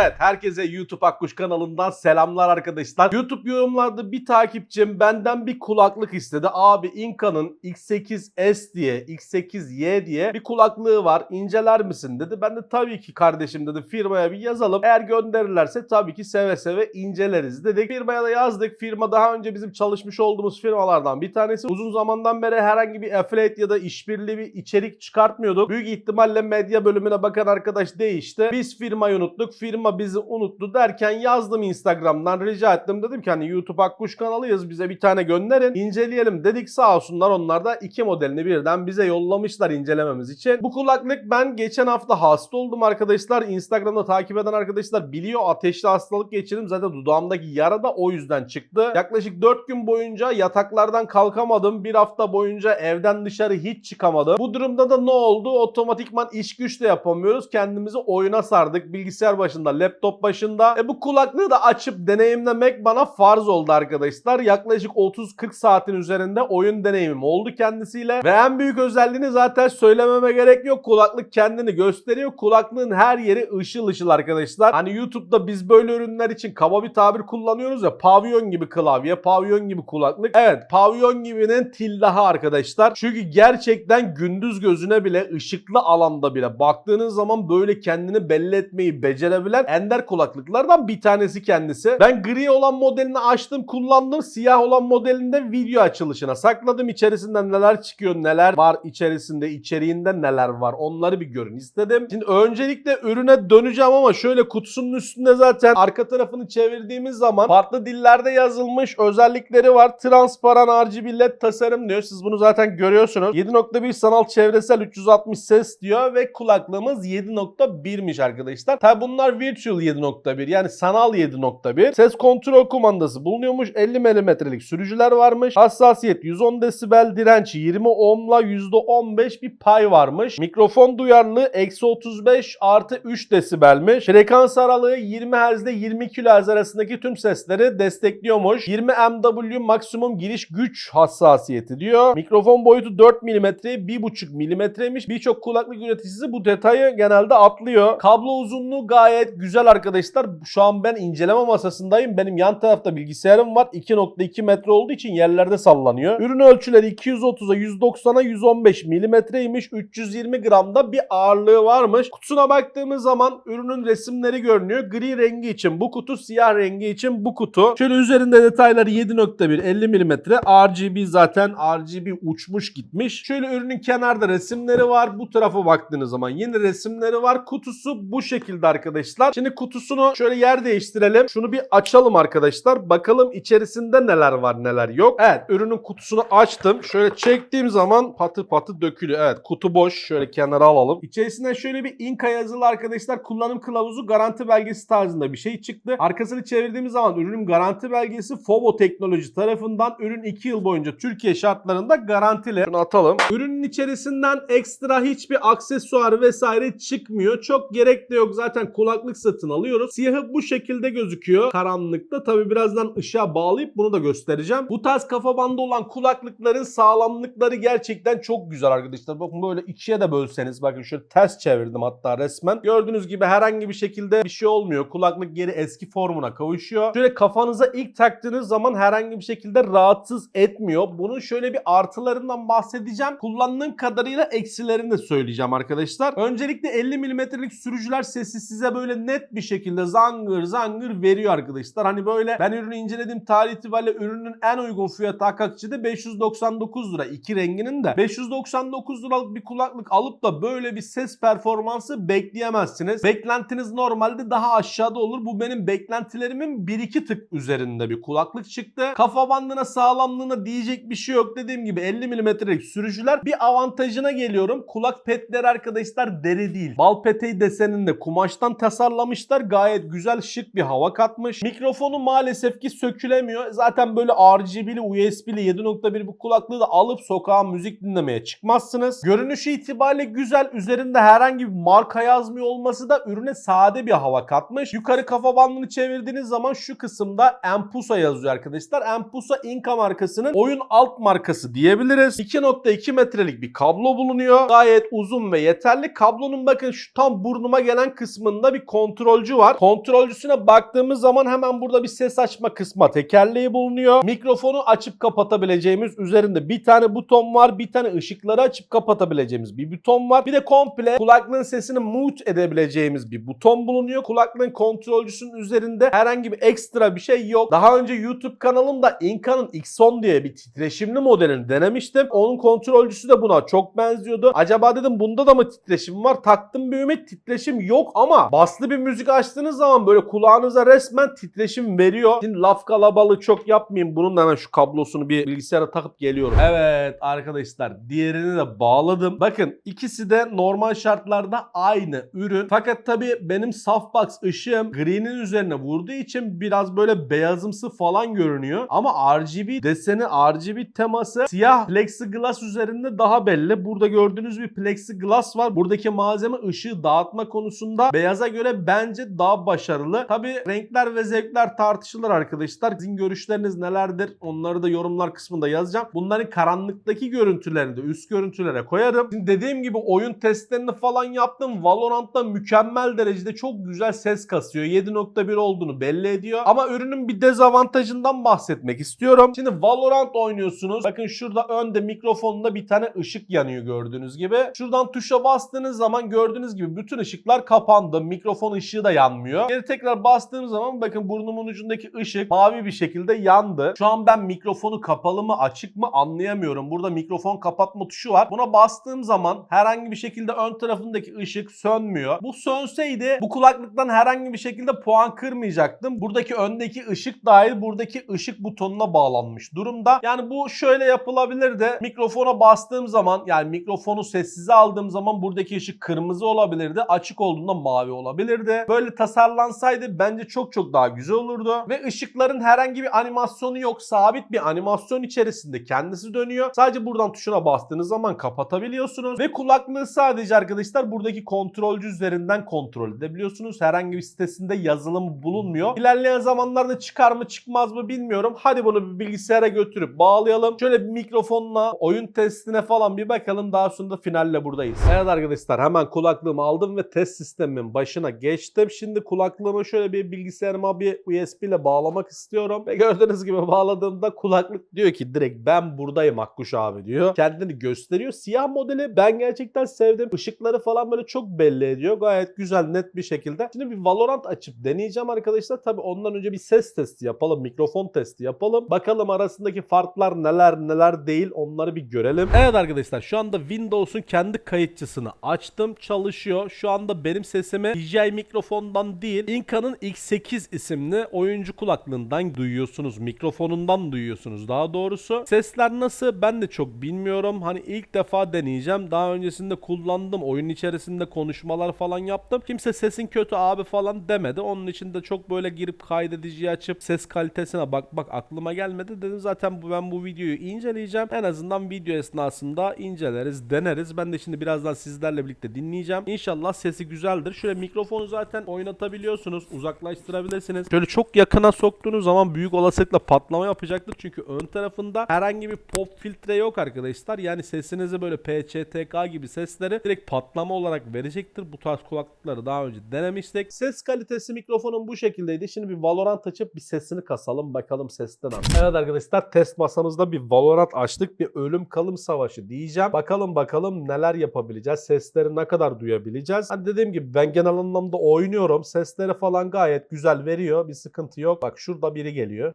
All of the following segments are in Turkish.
Evet, herkese YouTube Akkuş kanalından selamlar arkadaşlar. YouTube yorumlarda bir takipçim benden bir kulaklık istedi. Abi Inka'nın X8S diye, X8Y diye bir kulaklığı var. İnceler misin dedi. Ben de tabii ki kardeşim dedi firmaya bir yazalım. Eğer gönderirlerse tabii ki seve seve inceleriz dedik. Firmaya da yazdık. Firma daha önce bizim çalışmış olduğumuz firmalardan bir tanesi. Uzun zamandan beri herhangi bir affiliate ya da işbirliği bir içerik çıkartmıyorduk. Büyük ihtimalle medya bölümüne bakan arkadaş değişti. Biz firmayı unuttuk. Firma bizi unuttu derken yazdım Instagram'dan rica ettim. Dedim ki hani YouTube Akkuş kanalıyız bize bir tane gönderin. inceleyelim dedik sağ olsunlar onlar da iki modelini birden bize yollamışlar incelememiz için. Bu kulaklık ben geçen hafta hasta oldum arkadaşlar. Instagram'da takip eden arkadaşlar biliyor ateşli hastalık geçirdim. Zaten dudağımdaki yara da o yüzden çıktı. Yaklaşık 4 gün boyunca yataklardan kalkamadım. Bir hafta boyunca evden dışarı hiç çıkamadım. Bu durumda da ne oldu? Otomatikman iş güç de yapamıyoruz. Kendimizi oyuna sardık. Bilgisayar başında, laptop başında. E bu kulaklığı da açıp deneyimlemek bana farz oldu arkadaşlar. Yaklaşık 30-40 saatin üzerinde oyun deneyimim oldu kendisiyle. Ve en büyük özelliğini zaten söylememe gerek yok. Kulaklık kendini gösteriyor. Kulaklığın her yeri ışıl ışıl arkadaşlar. Hani YouTube'da biz böyle ürünler için kaba bir tabir kullanıyoruz ya. Pavyon gibi klavye, pavyon gibi kulaklık. Evet pavyon gibinin tillahı arkadaşlar. Çünkü gerçekten gündüz gözüne bile ışıklı alanda bile baktığınız zaman böyle kendini belli etmeyi becerebilen ender kulaklıklardan bir tanesi kendisi. Ben gri olan modelini açtım kullandım. Siyah olan modelinde video açılışına sakladım. İçerisinden neler çıkıyor neler var içerisinde içeriğinde neler var onları bir görün istedim. Şimdi öncelikle ürüne döneceğim ama şöyle kutusunun üstünde zaten arka tarafını çevirdiğimiz zaman farklı dillerde yazılmış özellikleri var. Transparan RGB LED tasarım diyor. Siz bunu zaten görüyorsunuz. 7.1 sanal çevresel 360 ses diyor ve kulaklığımız 7.1'miş arkadaşlar. Tabi bunlar virtual 7.1 yani sanal 7.1. Ses kontrol kumandası bulunuyormuş. 50 mm'lik sürücüler varmış. Hassasiyet 110 desibel direnç 20 ohmla %15 bir pay varmış. Mikrofon duyarlılığı eksi 35 artı 3 desibelmiş. Frekans aralığı 20 Hz ile 20 kHz arasındaki tüm sesleri destekliyormuş. 20 MW maksimum giriş güç hassasiyeti diyor. Mikrofon boyutu 4 mm, 1.5 mm'miş. Birçok kulaklık üreticisi bu detayı genelde atlıyor. Kablo uzunluğu gayet güzel arkadaşlar. Şu an ben inceleme masasındayım. Benim yan tarafta bilgisayarım var. 2.2 metre olduğu için yerlerde sallanıyor. Ürün ölçüleri 230'a 190'a 115 milimetreymiş. 320 gramda bir ağırlığı varmış. Kutusuna baktığımız zaman ürünün resimleri görünüyor. Gri rengi için bu kutu, siyah rengi için bu kutu. Şöyle üzerinde detayları 7.1 50 milimetre. RGB zaten RGB uçmuş gitmiş. Şöyle ürünün kenarda resimleri var. Bu tarafa baktığınız zaman yine resimleri var. Kutusu bu şekilde arkadaşlar. Şimdi kutusunu şöyle yer değiştirelim. Şunu bir açalım arkadaşlar. Bakalım içerisinde neler var neler yok. Evet ürünün kutusunu açtım. Şöyle çektiğim zaman patır patır dökülüyor. Evet kutu boş. Şöyle kenara alalım. İçerisinden şöyle bir Inka yazılı arkadaşlar kullanım kılavuzu garanti belgesi tarzında bir şey çıktı. Arkasını çevirdiğimiz zaman ürünün garanti belgesi Fovo Teknoloji tarafından ürün 2 yıl boyunca Türkiye şartlarında garantili. Şunu atalım. Ürünün içerisinden ekstra hiçbir aksesuar vesaire çıkmıyor. Çok gerek de yok. Zaten kulaklık satın alıyoruz. Siyahı bu şekilde gözüküyor. Karanlıkta. Tabi birazdan ışığa bağlayıp bunu da göstereceğim. Bu tarz kafa bandı olan kulaklıkların sağlamlıkları gerçekten çok güzel arkadaşlar. Bakın böyle ikiye de bölseniz. Bakın şöyle ters çevirdim hatta resmen. Gördüğünüz gibi herhangi bir şekilde bir şey olmuyor. Kulaklık geri eski formuna kavuşuyor. Şöyle kafanıza ilk taktığınız zaman herhangi bir şekilde rahatsız etmiyor. Bunun şöyle bir artılarından bahsedeceğim. Kullandığım kadarıyla eksilerini de söyleyeceğim arkadaşlar. Öncelikle 50 milimetrelik sürücüler sesi size böyle net bir şekilde zangır zangır veriyor arkadaşlar. Hani böyle ben ürünü incelediğim tarih itibariyle ürünün en uygun fiyatı Akakçı'da 599 lira. iki renginin de 599 liralık bir kulaklık alıp da böyle bir ses performansı bekleyemezsiniz. Beklentiniz normalde daha aşağıda olur. Bu benim beklentilerimin 1-2 tık üzerinde bir kulaklık çıktı. Kafa bandına sağlamlığına diyecek bir şey yok. Dediğim gibi 50 milimetrelik sürücüler bir avantajına geliyorum. Kulak petleri arkadaşlar deri değil. Bal peteği deseninde kumaştan tasarlamışlar. Gayet güzel şık bir hava katmış. Mikrofonu maalesef ki sökülemiyor. Zaten böyle RGB'li USB'li 7.1 bu kulaklığı da alıp sokağa müzik dinlemeye çıkmazsınız. Görünüşü itibariyle güzel. Üzerinde herhangi bir marka yazmıyor olması da ürüne sade bir hava katmış. Yukarı kafa bandını çevirdiğiniz zaman şu kısımda Ampusa yazıyor arkadaşlar. Ampusa Inca markasının oyun alt markası diyebiliriz. 2.2 metrelik bir kablo bulunuyor. Gayet uzun ve yeterli. Kablonun bakın şu tam burnuma gelen kısmında bir kontrolcü var. Kontrolcüsüne baktığımız zaman hemen burada bir ses açma kısmı tekerleği bulunuyor. Mikrofonu açıp kapatabileceğimiz üzerinde bir tane buton var. Bir tane ışıkları açıp kapatabileceğimiz bir buton var. Bir de komple kulaklığın sesini mute edebileceğimiz bir buton bulunuyor. Kulaklığın kontrolcüsünün üzerinde herhangi bir ekstra bir şey yok. Daha önce YouTube kanalımda Inca'nın X10 diye bir titreşimli modelini denemiştim. Onun kontrolcüsü de buna çok benziyordu. Acaba dedim bunda da mı titreşim var? Taktım bir ümit titreşim yok ama baslı bir müzik açtığınız zaman böyle kulağınıza resmen titreşim veriyor. Şimdi laf kalabalığı çok yapmayayım. Bunun da hemen şu kablosunu bir bilgisayara takıp geliyorum. Evet arkadaşlar diğerini de bağladım. Bakın ikisi de normal şartlarda aynı ürün. Fakat tabii benim softbox ışığım green'in üzerine vurduğu için biraz böyle beyazımsı falan görünüyor. Ama RGB deseni, RGB teması siyah plexiglass üzerinde daha belli. Burada gördüğünüz bir plexiglass var. Buradaki malzeme ışığı dağıtma konusunda beyaza göre bence daha başarılı. Tabii renkler ve zevkler tartışılır arkadaşlar. Sizin görüşleriniz nelerdir? Onları da yorumlar kısmında yazacağım. Bunların karanlıktaki görüntülerini de üst görüntülere koyarım. Şimdi dediğim gibi oyun testlerini falan yaptım. Valorant'ta mükemmel derecede çok güzel ses kasıyor. 7.1 olduğunu belli ediyor. Ama ürünün bir dezavantajından bahsetmek istiyorum. Şimdi Valorant oynuyorsunuz. Bakın şurada önde mikrofonunda bir tane ışık yanıyor gördüğünüz gibi. Şuradan tuşa bastığınız zaman gördüğünüz gibi bütün ışıklar kapandı. Mikrofon ışığı da yanmıyor. Geri tekrar bastığım zaman bakın burnumun ucundaki ışık mavi bir şekilde yandı. Şu an ben mikrofonu kapalı mı açık mı anlayamıyorum. Burada mikrofon kapatma tuşu var. Buna bastığım zaman herhangi bir şekilde ön tarafındaki ışık sönmüyor. Bu sönseydi bu kulaklıktan herhangi bir şekilde puan kırmayacaktım. Buradaki öndeki ışık dahil buradaki ışık butonuna bağlanmış durumda. Yani bu şöyle yapılabilirdi. Mikrofona bastığım zaman yani mikrofonu sessize aldığım zaman buradaki ışık kırmızı olabilirdi. Açık olduğunda mavi olabilirdi. Böyle tasarlansaydı bence çok çok daha güzel olurdu. Ve ışıkların herhangi bir animasyonu yok. Sabit bir animasyon içerisinde kendisi dönüyor. Sadece buradan tuşuna bastığınız zaman kapatabiliyorsunuz. Ve kulaklığı sadece arkadaşlar buradaki kontrolcü üzerinden kontrol edebiliyorsunuz. Herhangi bir sitesinde yazılım bulunmuyor. İlerleyen zamanlarda çıkar mı çıkmaz mı bilmiyorum. Hadi bunu bir bilgisayara götürüp bağlayalım. Şöyle bir mikrofonla oyun testine falan bir bakalım. Daha sonra da finalle buradayız. Evet arkadaşlar hemen kulaklığımı aldım ve test sistemimin başına geçtim. Şimdi kulaklığımı şöyle bir bilgisayarıma bir USB ile bağlamak istiyorum. Ve gördüğünüz gibi bağladığımda kulaklık diyor ki direkt ben buradayım Akkuş abi diyor. Kendini gösteriyor. Siyah modeli ben gerçekten sevdim. Işıkları falan böyle çok belli ediyor. Gayet güzel net bir şekilde. Şimdi bir Valorant açıp deneyeceğim arkadaşlar. Tabi ondan önce bir ses testi yapalım. Mikrofon testi yapalım. Bakalım arasındaki farklar neler neler değil onları bir görelim. Evet arkadaşlar şu anda Windows'un kendi kayıtçısını açtım. Çalışıyor. Şu anda benim sesimi DJI mikrofondan değil Inca'nın X8 isimli oyuncu kulaklığından duyuyorsunuz. Mikrofonundan duyuyorsunuz daha doğrusu. Sesler nasıl ben de çok bilmiyorum. Hani ilk defa deneyeceğim. Daha öncesinde kullandım. Oyun içerisinde konuşmalar falan yaptım. Kimse sesin kötü abi falan demedi. Onun için de çok böyle girip kaydediciyi açıp ses kalitesine bak bak aklıma gelmedi. Dedim zaten ben bu videoyu inceleyeceğim. En azından video esnasında inceleriz, deneriz. Ben de şimdi birazdan sizlerle birlikte dinleyeceğim. İnşallah sesi güzeldir. Şöyle mikrofonu zaten oynatabiliyorsunuz. Uzaklaştırabilirsiniz. Şöyle çok yakına soktuğunuz zaman büyük olasılıkla patlama yapacaktır. Çünkü ön tarafında herhangi bir pop filtre yok arkadaşlar. Yani sesinizi böyle PCTK gibi sesleri direkt patlama olarak verecektir. Bu tarz kulaklıkları daha önce denemiştik. Ses kalitesi mikrofonun bu şekildeydi. Şimdi bir Valorant açıp bir sesini kasalım. Bakalım sesten nasıl. Evet arkadaşlar test masamızda bir Valorant açtık. Bir ölüm kalım savaşı diyeceğim. Bakalım bakalım neler yapabileceğiz. Sesleri ne kadar duyabileceğiz. Hani dediğim gibi ben genel anlamda oynuyorum. Sesleri falan gayet güzel veriyor. Bir sıkıntı yok. Bak şurada biri geliyor.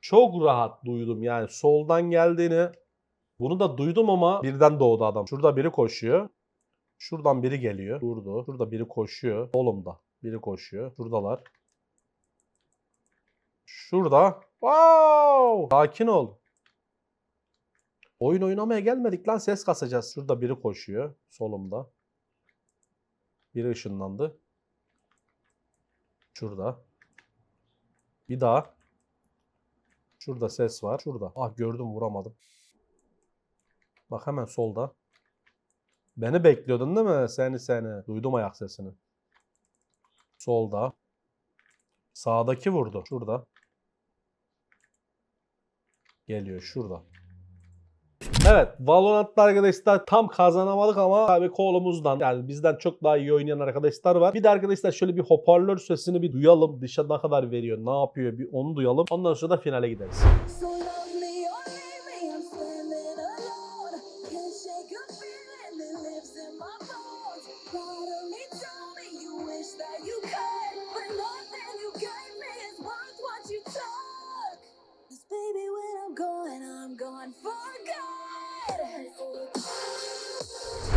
Çok rahat duydum yani soldan geldiğini. Bunu da duydum ama birden doğdu adam. Şurada biri koşuyor. Şuradan biri geliyor. Durdu. Şurada biri koşuyor. Solumda biri koşuyor. Şuradalar. Şurada. Wow! Sakin ol. Oyun oynamaya gelmedik lan ses kasacağız. Şurada biri koşuyor solumda. Biri ışınlandı. Şurada. Bir daha. Şurada ses var. Şurada. Ah gördüm vuramadım. Bak hemen solda. Beni bekliyordun değil mi? Seni seni. Duydum ayak sesini. Solda. Sağdaki vurdu. Şurada. Geliyor şurada. Evet Valorant'ta arkadaşlar tam kazanamadık ama tabii kolumuzdan yani bizden çok daha iyi oynayan arkadaşlar var. Bir de arkadaşlar şöyle bir hoparlör sesini bir duyalım. Dışa ne kadar veriyor, ne yapıyor bir onu duyalım. Ondan sonra da finale gideriz. Baby, when I'm gone, I'm gone for Hey.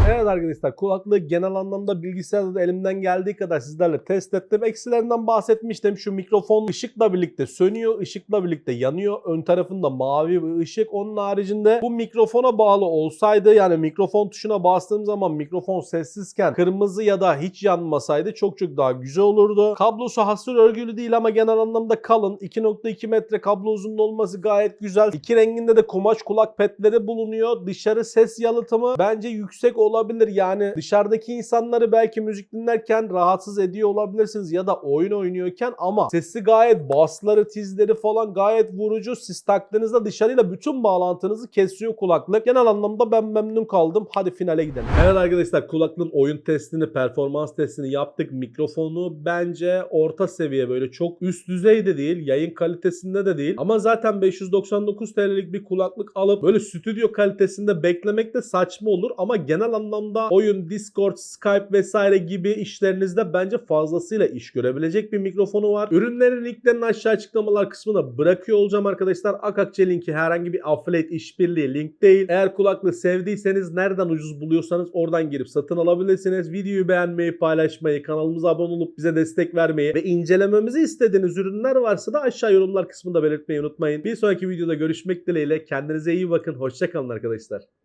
Evet arkadaşlar kulaklığı genel anlamda bilgisayarda da elimden geldiği kadar sizlerle test ettim. Eksilerinden bahsetmiştim. Şu mikrofon ışıkla birlikte sönüyor, ışıkla birlikte yanıyor. Ön tarafında mavi bir ışık. Onun haricinde bu mikrofona bağlı olsaydı yani mikrofon tuşuna bastığım zaman mikrofon sessizken kırmızı ya da hiç yanmasaydı çok çok daha güzel olurdu. Kablosu hasır örgülü değil ama genel anlamda kalın. 2.2 metre kablo uzunluğu olması gayet güzel. İki renginde de kumaş kulak petleri bulunuyor. Dışarı ses yalıtımı bence yüksek olabilir. Yani dışarıdaki insanları belki müzik dinlerken rahatsız ediyor olabilirsiniz ya da oyun oynuyorken ama sesi gayet basları, tizleri falan gayet vurucu. Siz taktığınızda dışarıyla bütün bağlantınızı kesiyor kulaklık. Genel anlamda ben memnun kaldım. Hadi finale gidelim. Evet arkadaşlar kulaklığın oyun testini, performans testini yaptık. Mikrofonu bence orta seviye böyle çok üst düzeyde değil. Yayın kalitesinde de değil. Ama zaten 599 TL'lik bir kulaklık alıp böyle stüdyo kalitesinde beklemek de saçma olur. Ama genel anlamda oyun, Discord, Skype vesaire gibi işlerinizde bence fazlasıyla iş görebilecek bir mikrofonu var. Ürünlerin linklerini aşağı açıklamalar kısmına bırakıyor olacağım arkadaşlar. Akakçe linki herhangi bir affiliate işbirliği link değil. Eğer kulaklığı sevdiyseniz nereden ucuz buluyorsanız oradan girip satın alabilirsiniz. Videoyu beğenmeyi, paylaşmayı, kanalımıza abone olup bize destek vermeyi ve incelememizi istediğiniz ürünler varsa da aşağı yorumlar kısmında belirtmeyi unutmayın. Bir sonraki videoda görüşmek dileğiyle. Kendinize iyi bakın. Hoşçakalın arkadaşlar.